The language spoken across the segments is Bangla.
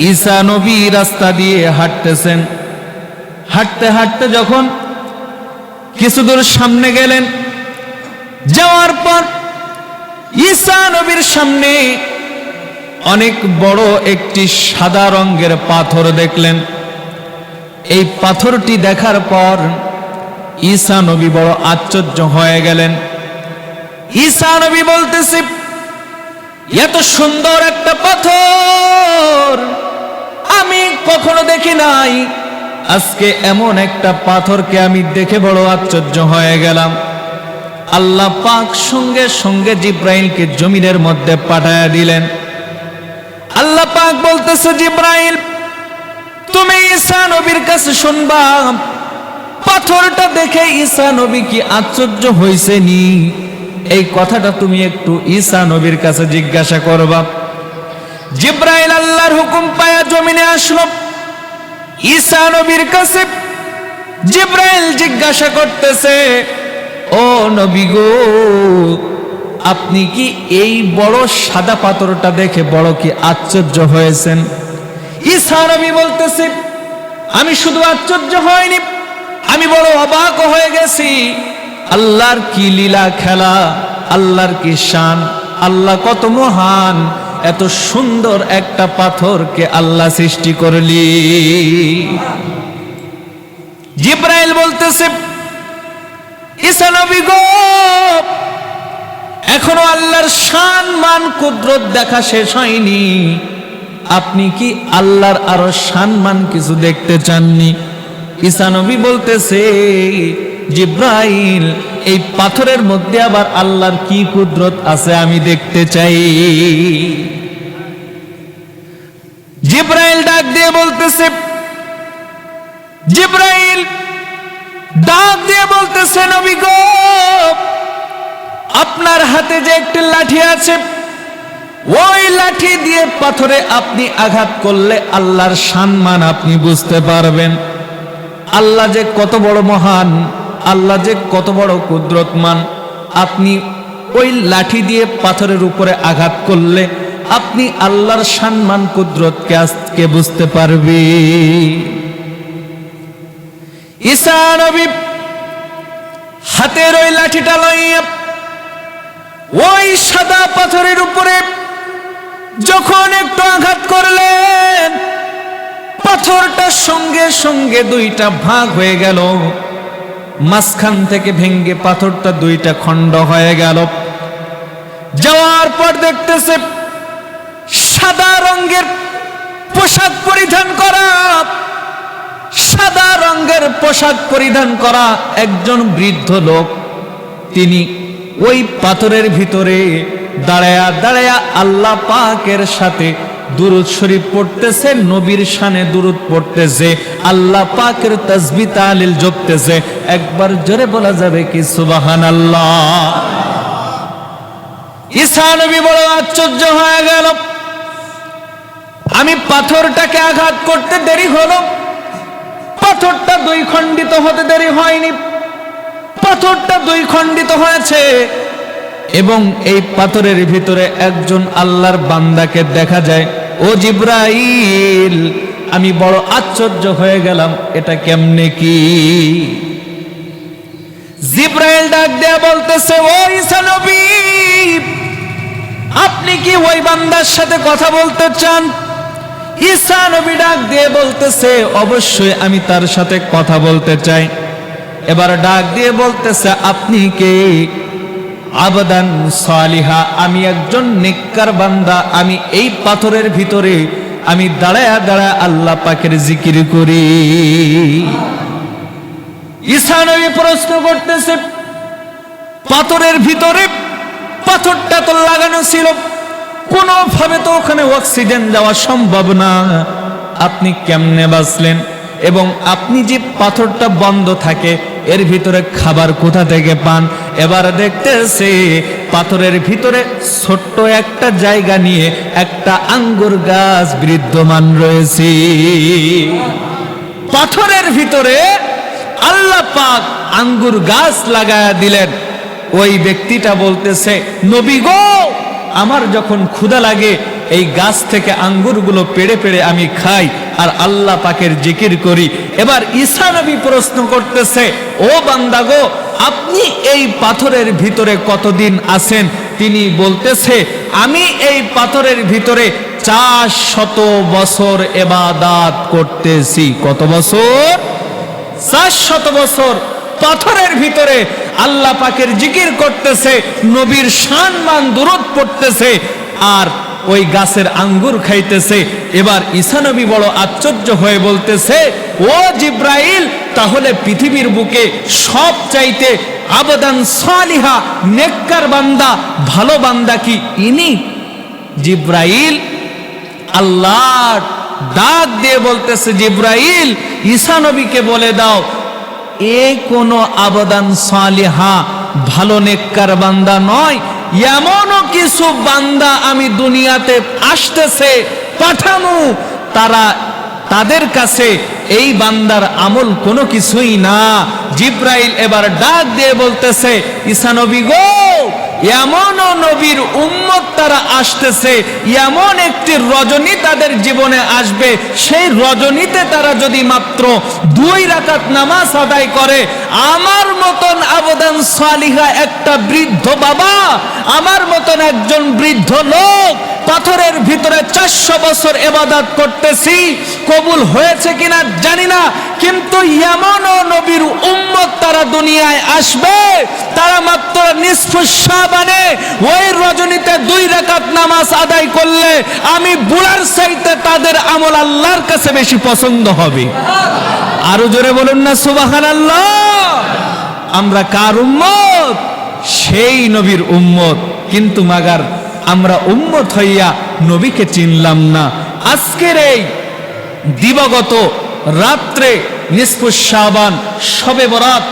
ঈসা নবী রাস্তা দিয়ে হাঁটতেছেন। হাঁটতে হাঁটতে যখন কিছু দূর সামনে গেলেন, যাওয়ার পর ঈসা নবীর সামনে অনেক বড় একটি সাদা রঙের পাথর দেখলেন। এই পাথরটি দেখার পর ঈসা নবী বড় আশ্চর্য হয়ে গেলেন। ঈসা নবী বলতেছে, এত সুন্দর একটা পাথর! আমি কখনো দেখি নাই। আজকে এমন একটা পাথরকে আমি দেখে বড় আশ্চর্য হয়ে গেলাম। আল্লাহ পাক সঙ্গে সঙ্গে জিব্রাইলকে জমিনের মধ্যে পাঠায়া দিলেন। আল্লাহ পাক বলতেছে, জিব্রাইল, তুমি ঈসা নবীর কাছে শুনবা। পাথরটা দেখে ঈসা নবী কি আশ্চর্য হয়েছে নি এই কথাটা তুমি একটু ঈসা নবীর কাছে জিজ্ঞাসা করবা। জিব্রাইল আল্লাহর হুকুম পায়া জমিনে আসলো। ঈসা নবীর কাছে জিব্রাইল জিজ্ঞাসা করতেছে, ও নবী গো, আপনি কি এই বড় সাদা পাথরটা দেখে বড় কি আশ্চর্য হয়েছেন? ঈসা নবী বলতেছে, আমি শুধু আশ্চর্য হয়নি আমি বড় অবাক হয়ে গেছি। আল্লাহর কি লীলা খেলা, আল্লাহর কি শান, আল্লাহ কত মহান এত সুন্দর একটা পাথরকে আল্লাহ সৃষ্টি করলি। জিব্রাইল বলতেছে গো, এখনও আল্লাহর শান মান কুদরত দেখা শেষ হয়নি। আপনি কি আল্লাহর আরও সম্মান কিছু দেখতে চাননি? ঈসা নবী বলতেছে, জিব্রাইল এই পাথরের মধ্যে আবার আল্লাহর কি কুদরত আছে আমি দেখতে চাই। জিব্রাইল ডাক দিয়ে বলতেছে, জিব্রাইল ডাক দিয়ে বলতেছে, নবী গো, আপনার হাতে যে একটি লাঠি আছে, ওই লাঠি দিয়ে পাথরে আপনি আঘাত করলে আল্লাহর সম্মান আপনি বুঝতে পারবেন। আল্লাহ যে কত বড় মহান আল্লাহ যে কত বড় কুদরতমান, আপনি ওই লাঠি দিয়ে পাথরের উপরে আঘাত করলে আপনি আল্লাহর সম্মান কুদরতকে আজকে বুঝতে পারবে। হাতের ওই লাঠিটা লইয়া ওই সাদা পাথরের উপরে যখন একটু আঘাত করলেন, পাথরটার সঙ্গে সঙ্গে দুইটা ভাগ হয়ে গেল। মাঝখান থেকে ভেঙ্গে পাথরটা দুইটা খণ্ড হয়ে গেল। যাওয়ার পর দেখতেছে সাদা রঙের পোশাক পরিধান করা। সাদা রঙের পোশাক পরিধান করা একজন বৃদ্ধ লোক। তিনি ওই পাথরের ভিতরে দাঁড়ায়া দাঁড়ায়া আল্লাহ পাকের সাথে দুরুদ শরীফ পড়তেছে, নবীর শানে দুরুদ পড়তেছে, আল্লাহ পাকের তসবি তালিল জপতেছে। একবার জোরে বলা যাবে কি সুবাহান আল্লাহ ঈসা নবী বড় আশ্চর্য হয়ে গেল। আমি পাথরটাকে আঘাত করতে দেরি হলো। পাথরটা দুই খণ্ডিত হতে দেরি হয়নি। পাথরটা দুই খণ্ডিত হয়েছে। এবং এই পাথরের ভিতরে একজন আল্লাহর বান্দাকে দেখা যায়। ও জিব্রাইল, আমি বড় আশ্চর্য হয়ে গেলাম, এটা কেমনে কি? জিব্রাইল ডাক দেয়া বলতেছে, ও ঈসা নবী, আপনি কি ওই বান্দার সাথে কথা বলতে চান? ঈসা নবী ডাক দিয়ে বলতেছে, অবশ্যই আমি তার সাথে কথা বলতে চাই। এবার ডাক দিয়ে বলতেছে, আপনি কে? আবদান সালিহা, আমি একজন নিক্কার বান্দা, আমি এই পাথরের ভিতরে আমি দাঁড়ায়া দাঁড়ায় আল্লাহ পাকের জিকির করি। ঈসা নবী প্রশ্ন করতেছে, পাথরের ভিতরে পাথরটা তো লাগানো ছিল, কোনোভাবে তো ওখানে অক্সিজেন যাওয়া সম্ভব না। আপনি কেমনে বাঁচলেন? এবং আপনি যে পাথরটা বন্ধ থাকে, এর ভিতরে খাবার কোথা থেকে পান? এবার দেখতেছে পাথরের ভিতরে ছোট্ট একটা জায়গা নিয়ে একটা আঙ্গুর গাছ বিদ্যমান রয়েছে। পাথরের ভিতরে আল্লাহ পাক আঙ্গুর গাছ লাগায়া দিলেন। ওই ব্যক্তিটা বলতেছে, নবী গো, আমার যখন ক্ষুধা লাগে, এই গাছ থেকে আঙ্গুরগুলো পেড়ে পেড়ে আমি খাই আর আল্লাহ পাকের জিকির করি। এবার ঈসা নবী প্রশ্ন করতেছে, ও বান্দাগো আপনি এই পাথরের ভিতরে কতদিন আছেন? তিনি বলতেছে, আমি এই পাথরের ভিতরে চার শত বছর এবাদাত করতেছি। কত বছর? চার শত বছর পাথরের ভিতরে আল্লাহ পাকের জিকির করতেছে, নবীর সম্মান দূরত পড়তেছে, আর ওই গাছের আঙ্গুর খাইতেছে। এবার ঈসা নবী বড় আশ্চর্য হয়ে বলতেছে, ও জিব্রাইল, তাহলে পৃথিবীর বুকে সব চাইতে আবেদন সালিহা, নেককার বান্দা, ভালো বান্দা কি ইনি? জিব্রাইল আল্লাহ ডাক দিয়ে বলতেছে, জিব্রাইল, ঈসা নবীকে বলে দাও, এ কোনো আবেদন সালিহা, ভালো নেককার বান্দা নয় এমনও কিছু বান্দা আমি দুনিয়াতে আসতেছে পাঠানো তারা তাদের কাছে এই বান্দার আমল কোনো কিছুই না। জিব্রাইল এবার ডাক দিয়ে বলতেছে, ঈসা নবী গো এমনও নবীর উম্মত তারা আসতেছে, এমন একটি রজনী তাদের জীবনে আসবে। সেই রজনীতে তারা যদি মাত্র দুই রাকাত নামাজ আদায় করে, আমার মতন আবদান সালিহা একটা বৃদ্ধ বাবা, আমার মতন একজন বৃদ্ধ লোক পাথরের ভিতরে চারশো বছর এবাদাত করতেছি। কবুল হয়েছে কিনা জানি না, কিন্তু এমনও নবীর উম্মত তারা দুনিয়ায় আসবে। তারা মাত্র নিষ্পুষাবানে ওই রজনীতে দুই রাকাত নামাজ আদায় করলে আমি বুড়ার সাইতে তাদের আমল আল্লাহর কাছে বেশি পছন্দ হবে। আরও জোরে বলুন না সুবাহান আল্লাহ আমরা কার উম্মত? সেই নবীর উম্মত। কিন্তু মাগার আমরা উম্মত হইয়া নবীকে চিনলাম না। আজকের এই দিবগত রাত্রে নিষ্পুষাবান শবে বরাত,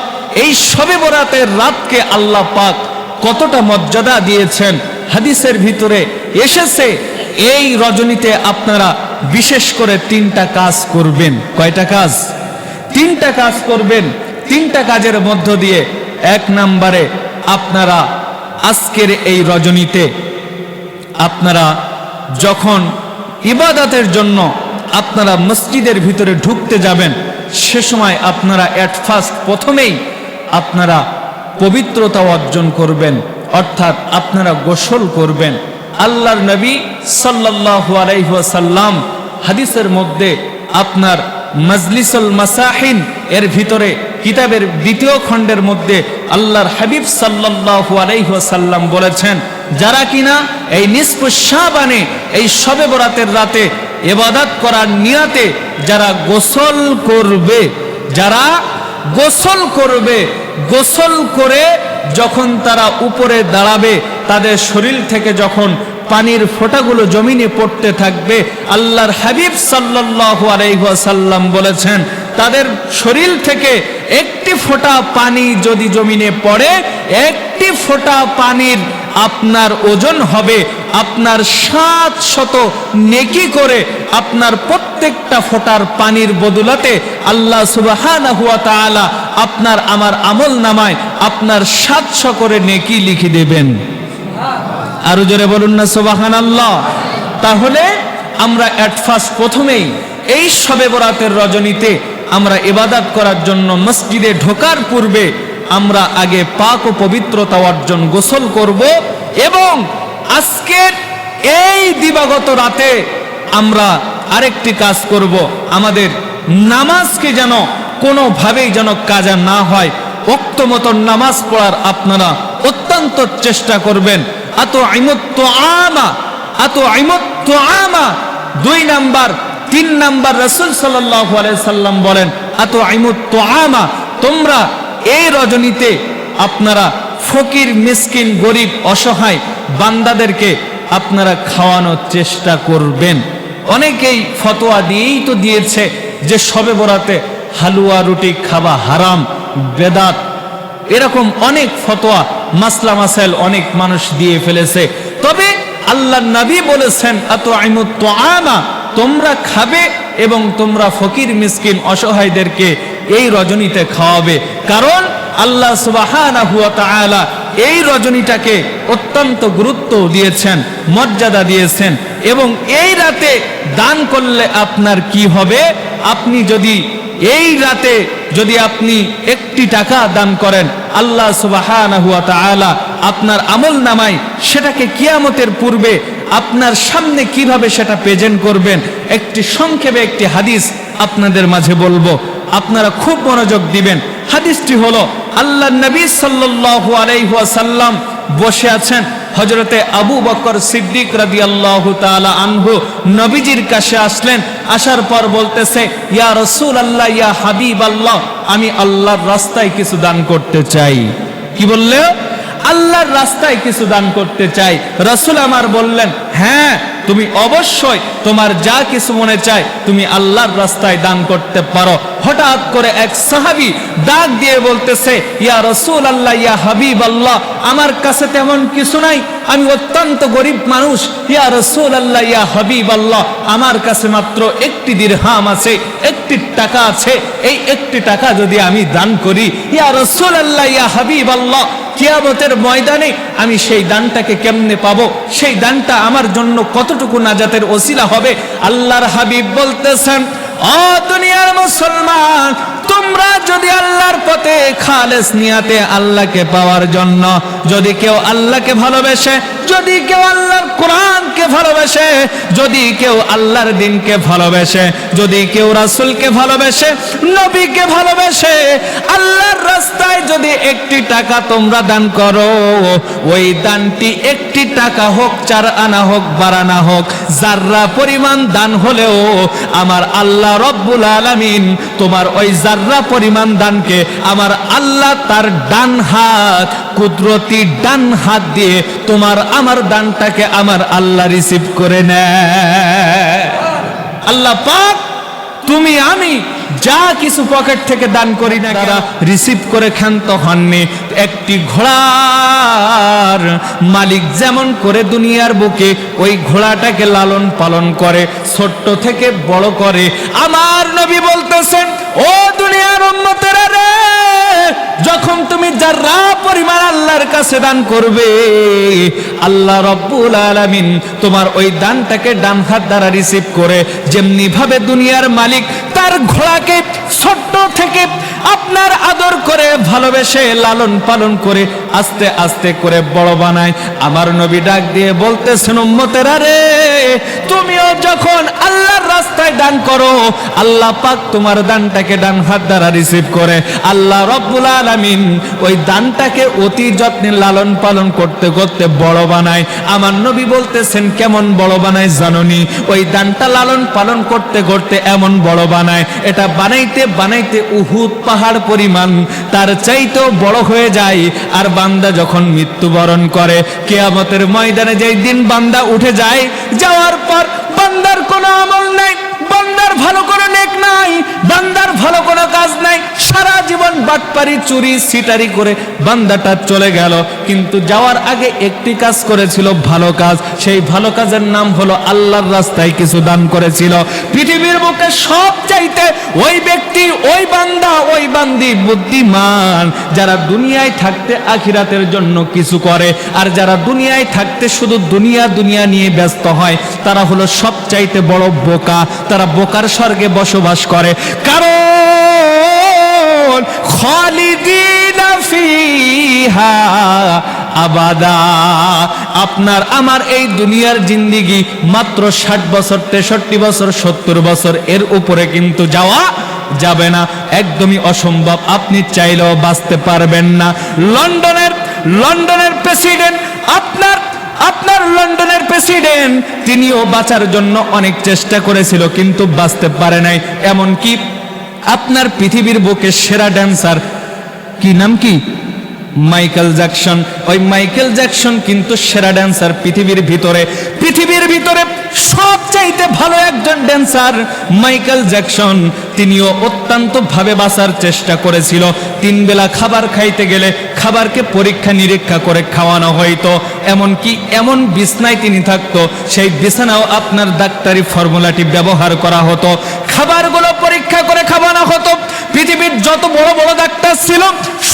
এই শবে বরাতের রাতকে আল্লাহ পাক কতটা মর্যাদা দিয়েছেন হাদিসের ভিতরে এসেছে। এই রজনীতে আপনারা বিশেষ করে তিনটা কাজ করবেন। কয়টা কাজ? তিনটা কাজ করবেন। তিনটা কাজের মধ্য দিয়ে এক নম্বরে আপনারা আজকের এই রজনীতে আপনারা যখন ইবাদাতের জন্য আপনারা মসজিদের ভিতরে ঢুকতে যাবেন, সে সময় আপনারা অ্যাট ফার্স্ট প্রথমেই আপনারা পবিত্রতা অর্জন করবেন, অর্থাৎ আপনারা গোসল করবেন। আল্লাহর নবী সাল্লাল্লাহু আলাইহি ওয়াসাল্লাম হাদিসের মধ্যে আপনার মজলিসুল মাসাহিন এর ভিতরে কিতাবের দ্বিতীয় খণ্ডের মধ্যে আল্লাহর হাবিব সাল্লাল্লাহু আলাইহি ওয়াসাল্লাম বলেছেন যারা কিনা এই নিষ্পুষাবানে এই শবে বরাতের রাতে এবাদাত করার নিয়াতে যারা গোসল করবে, যারা গোসল করবে, গোসল করে যখন তারা উপরে দাঁড়াবে, তাদের শরীর থেকে যখন পানির ফোঁটাগুলো জমিনে পড়তে থাকবে, আল্লাহর হাবিব সাল্লাল্লাহু আলাইহি ওয়াসাল্লাম বলেছেন, তাদের শরীর থেকে একটি ফোঁটা পানি যদি জমিনে পড়ে, একটি ফোঁটা পানির আপনার ওজন হবে, আপনার সাত শত নেকি করে আপনার প্রত্যেকটা ফোটার পানির বদলাতে আল্লাহ সুবহানাহু ওয়া তাআলা আপনার আমার আমল নামায় আপনার সাতশো করে নেকি লিখে দেবেন। আরও জোরে বলুন না সুবাহান আল্লাহ তাহলে আমরা অ্যাট ফার্স্ট প্রথমেই এই সবে বরাতের রজনীতে আমরা ইবাদাত করার জন্য মসজিদে ঢোকার পূর্বে আমরা আগে পাক ও পবিত্রতা অর্জন গোসল করব এবং আজকের এই দিবাগত রাতে আমরা আরেকটি কাজ করব। আমাদের নামাজকে যেন কোনোভাবেই যেন কাজা না হয়। অক্ত মতন নামাজ পড়ার আপনারা অত্যন্ত চেষ্টা করবেন। আত আইমত্ত আমা, আত আইমত্ত আমা। দুই নাম্বার, তিন নাম্বার রসুল সাল্লাহ সাল্লাম বলেন, আত আইমত্ত আমা, তোমরা এই রজনীতে আপনারা ফকির, মিসকিন, গরিব, অসহায় বান্দাদেরকে আপনারা খাওয়ানোর চেষ্টা করবেন। অনেকেই ফতোয়া দিয়েই তো দিয়েছে যে সবে বরাতে হালুয়া, রুটি খাওয়া হারাম, বেদাত। এরকম অনেক ফতোয়া, মাসলা, মাসাইল অনেক মানুষ দিয়ে ফেলেছে। তবে আল্লাহ নবী বলেছেন আমা তোমরা খাবে এবং তোমরা ফকির, মিসকিন, অসহায়দেরকে এই রজনীতে খাওয়াবে। কারণ আল্লাহ সুবাহ এই রজনীটাকে অত্যন্ত গুরুত্ব দিয়েছেন, মর্যাদা দিয়েছেন এবং এই রাতে দান করলে আপনার কি হবে? আপনি যদি এই রাতে যদি আপনি একটি টাকা দান করেন, আল্লাহ তাআলা আপনার আমল নামায় সেটাকে কিয়ামতের পূর্বে আপনার সামনে কীভাবে সেটা প্রেজেন্ট করবেন, একটি সংক্ষেপে একটি হাদিস আপনাদের মাঝে বলব। আপনারা খুব মনোযোগ দিবেন। হাদিসটি হলো, আল্লাহ নবী সাল্লাহ আলাইহি ওয়াসাল্লাম বসে আছেন হজরতে আবু বকর সিদ্দিক রাজি আল্লাহ আনহু। নবীজির কাছে আসলেন, আসার পর বলতেছে, ইয়া রসুল আল্লাহ ইয়া হাবিব আল্লাহ আমি আল্লাহর রাস্তায় কিছু দান করতে চাই। কি বললে? আল্লাহর রাস্তায় কিছু দান করতে চাই। রসুল আমার বললেন হ্যাঁ তুমি অবশ্যই তোমার যা কিছু মনে চায় তুমি আল্লাহর রাস্তায় দান করতে পারো। হঠাৎ করে এক সাহাবী ডাক দিয়ে বলতেছে, ইয়া রসুল আল্লাহ ইয়া হাবিব আল্লাহ আমার কাছে তেমন কিছু নাই, আমি অত্যন্ত গরিব মানুষ। ইয়া রসুল আল্লাহ ইয়া হাবিব আল্লাহ আমার কাছে মাত্র একটি দিরহাম আছে, একটি টাকা আছে, এই একটি টাকা যদি আমি দান করি, ইয়া রসুল আল্লাহ ইয়া হাবিব আল্লাহ কিয়ামতের ময়দানে আমি সেই দানটাকে কেমনে পাবো? সেই দানটা আমার জন্য কতটুকু নাজাতের ওসিলা হবে? আল্লাহর হাবিব বলতেছেন ও দুনিয়ার মুসলমান তোমরা যদি আল্লাহর পথে খালেস নিয়াতে আল্লাহকে পাওয়ার জন্য, যদি কেউ আল্লাহকে ভালোবেসে, যদি কেউ আল্লাহর কোরআনকে ভালোবেসে, যদি কেউ আল্লাহর দিনকে ভালোবেসে, যদি কেউ রাসূলকে ভালোবেসে, নবীকে ভালোবেসে, আল্লাহর রাস্তায় যদি একটি টাকা তোমরা দান করো, ওই দানটি একটি টাকা হোক, চার আনা হোক বারানা হোক, যার্রা পরিমাণ দান হলেও, আমার আল্লাহ রব্বুল আলামিন তোমার ওই যার্রা পরিমাণ দানকে, আমার আল্লাহ তার ডান হাত, কুদরতি ডান হাত দিয়ে তোমার আমার দানটাকে আমার আল্লাহ রিসিভ করে নেয়। আল্লাহ পাক, তুমি, আমি যা কিছু পকেট থেকে দান করি না তারা রিসিভ করে ক্ষান্ত হননি। একটি ঘোড়ার মালিক যেমন করে দুনিয়ার বুকে, ওই ঘোড়াটাকে লালন পালন করে, ছোট্ট থেকে বড় করে। আমার নবী বলতেছেন ও দুনিয়ার উন্নতেরা রে, যখন তুমি যারা পরিমাণ আল্লাহর কাছে দান করবে, আল্লাহ রব্বুল আলামিন তোমার ওই দানটাকে ডান হাত দ্বারা রিসিভ করে যেমনি ভাবে দুনিয়ার মালিক তার ঘোড়াকে ছোট্ট থেকে আপনার আদর করে ভালোবেসে লালন পালন করে আস্তে আস্তে করে বড় বানায়। আমার নবী ডাক দিয়ে বলতেছেন, উম্মতেরা রে, তুমিও যখন আল্লাহর রাস্তায় দান করো, আল্লাহ পাক তোমার দানটাকে ডান হাত দ্বারা রিসিভ করে। আল্লাহ রব্বুল আলামিন ওই দানটাকে অতি যত্নে লালন পালন করতে করতে বড় বানায়। আমার নবী বলতেছেন, কেমন বড় বানায় জাননি? ওই দানটা লালন পালন করতে করতে এমন বড় বানায় এটা বানাইতে বানাইতে উহুদ পাহাড় পরিমাণ, তার চাইতেও বড় হয়ে যায়। আর বান্দা যখন মৃত্যুবরণ করে, কেয়ামতের ময়দানে যেই দিন বান্দা উঠে যায়, যাওয়ার পর বান্দার কোনো আমল নাই, বান্দার ভালো কোনো নেক নাই, বান্দার ভালো কোনো কাজ নাই সারা জীবন বাটপারি, চুরি সিটারি করে বান্দাটা চলে গেল। কিন্তু যাওয়ার আগে একটি কাজ করেছিল ভালো কাজ। সেই ভালো কাজের নাম হলো আল্লাহর রাস্তায় কিছু দান করেছিল। পৃথিবীর বুকে সব চাইতে ওই ব্যক্তি, ওই বান্দা, ওই বান্দি বুদ্ধিমান, যারা দুনিয়ায় থাকতে আখিরাতের জন্য কিছু করে। আর যারা দুনিয়ায় থাকতে শুধু দুনিয়া দুনিয়া নিয়ে ব্যস্ত হয়, তারা হলো সব চাইতে বড় বোকা। তারা বোকার স্বর্গে বসবাস করে। কারণ খালিদিনা ফিহা আবাদা। আপনার, আমার এই দুনিয়ার জিন্দিগি মাত্র ষাট বছর, তেষট্টি বছর, সত্তর বছর, এর উপরে কিন্তু যাওয়া যাবে না। একদমই অসম্ভব। আপনি চাইলেও বাঁচতে পারবেন না। লন্ডনের লন্ডনের প্রেসিডেন্ট, আপনার আপনার লন্ডনের প্রেসিডেন্ট, তিনিও বাঁচার জন্য অনেক চেষ্টা করেছিল, কিন্তু বাঁচতে পারে নাই। এমনকি আপনার পৃথিবীর বুকে সেরা ড্যান্সার কি? নাম কি? মাইকেল জ্যাকসন ওই মাইকেল জ্যাকসন কিন্তু সেরা ড্যান্সার পৃথিবীর ভিতরে। পৃথিবীর ভিতরে সবচাইতে ভালো একজন ড্যান্সার মাইকেল জ্যাকসন তিনিও অত্যন্ত ভাবে বাঁচার চেষ্টা করেছিল। তিন বেলা খাবার খাইতে গেলে খাবারকে পরীক্ষা নিরীক্ষা করে খাওয়ানো হইতো। এমনকি এমন বিছনায় তিনি থাকতো, সেই বিছানাও আপনার ডাক্তারি ফর্মুলাটি ব্যবহার করা হতো। খাবারগুলো পরীক্ষা করে খাওয়ানো হতো পৃথিবীর যত বড় বড় ডাক্তার ছিল,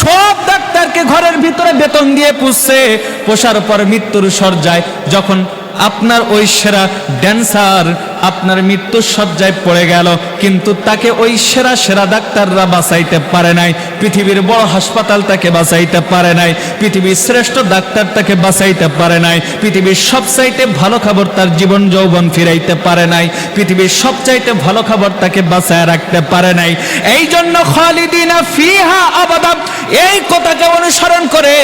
সব ডাক্তারকে ঘরের ভিতরে বেতন দিয়ে পুষছে। পোষার পর মৃত্যুর সজ্জায় যখন আপনার ওই সেরা ড্যান্সার আপনার মৃত্যুর সজ্জায় পড়ে গেল, কিন্তু তাকে ওই সেরা সেরা ডাক্তাররা বাঁচাইতে পারে নাই। পৃথিবীর বড় হাসপাতাল তাকে বাঁচাইতে পারে নাই। পৃথিবীর শ্রেষ্ঠ ডাক্তার তাকে বাঁচাইতে পারে নাই। পৃথিবীর সবচাইতে ভালো খবর তার জীবন যৌবন ফিরাইতে পারে নাই। পৃথিবীর সবচাইতে ভালো খবর তাকে বাঁচায় রাখতে পারে নাই। এই জন্য খালিদিনা ফিহা আবাদা, এই কথাকে অনুসরণ করে,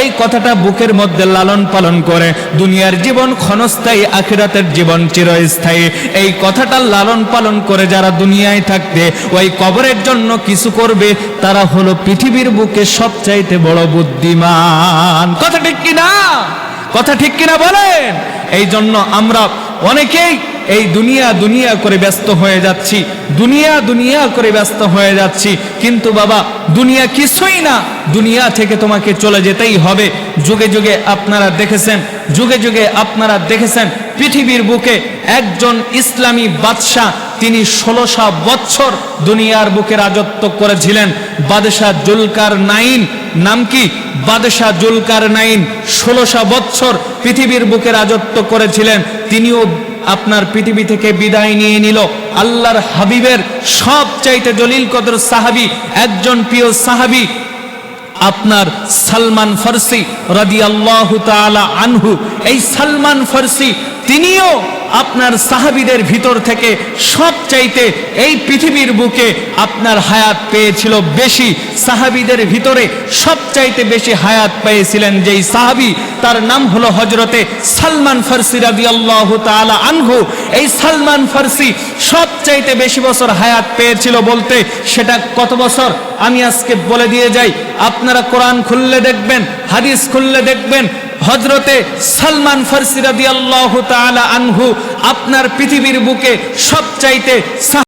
এই কথাটা বুকের মধ্যে লালন পালন করে, দুনিয়ার জীবন ক্ষণস্থায়ী, আখিরাতের জীবন চিরস্থায়ী। এই কথাটা লালন পালন করে যারা দুনিয়ায় থাকতে ওই কবরের জন্য কিছু করবে, তারা হলো পৃথিবীর বুকে সবচাইতে বড় বুদ্ধিমান। কথা ঠিক কিনা? কথা ঠিক কিনা বলেন? এই জন্য আমরা অনেকেই এই দুনিয়া দুনিয়া করে ব্যস্ত হয়ে যাচ্ছি, দুনিয়া দুনিয়া করে ব্যস্ত হয়ে যাচ্ছি। কিন্তু বাবা, দুনিয়া কিছুই না, দুনিয়া থেকে তোমাকে চলে যেতেই হবে। যুগে যুগে আপনারা দেখেছেন, যুগে যুগে আপনারা দেখেছেন, পৃথিবীর বুকে একজন ইসলামী বাদশাহ, তিনি ষোলোশো বৎসর দুনিয়ার বুকে রাজত্ব করেছিলেন। বাদশাহ জুলকার নাইন নাম কি? বাদশাহ জুলকার নাইন ষোলোশো বৎসর পৃথিবীর বুকে রাজত্ব করেছিলেন। তিনিও আপনার পৃথিবী থেকে বিদায় নিয়ে নিল। আল্লাহর হাবিবের সব চাইতে দলিল কদর সাহাবি, একজন প্রিয় সাহাবি, আপনার সালমান ফার্সি রাদি আল্লাহ আনহু। এই সালমান ফার্সি, তিনিও আপনার সাহাবিদের ভিতর থেকে সব চাইতে এই পৃথিবীর বুকে আপনার হায়াত পেয়েছিল বেশি। সাহাবিদের ভিতরে সব চাইতে বেশি হায়াত পেয়েছিলেন যেই সাহাবি, তার নাম হলো হজরতে সালমান ফার্সি রাদি আল্লাহ তালা আনহু। এই সালমান ফার্সি সব চাইতে বেশি বছর হায়াত পেয়েছিল বলতে সেটা কত বছর? আমি আজকে বলে দিয়ে যাই, আপনারা কোরআন খুললে দেখবেন, হাদিস খুললে দেখবেন হজরতে সালমান ফার্সি রাদি আল্লাহ তালা আনহু আপনার পৃথিবীর বুকে সবচাইতে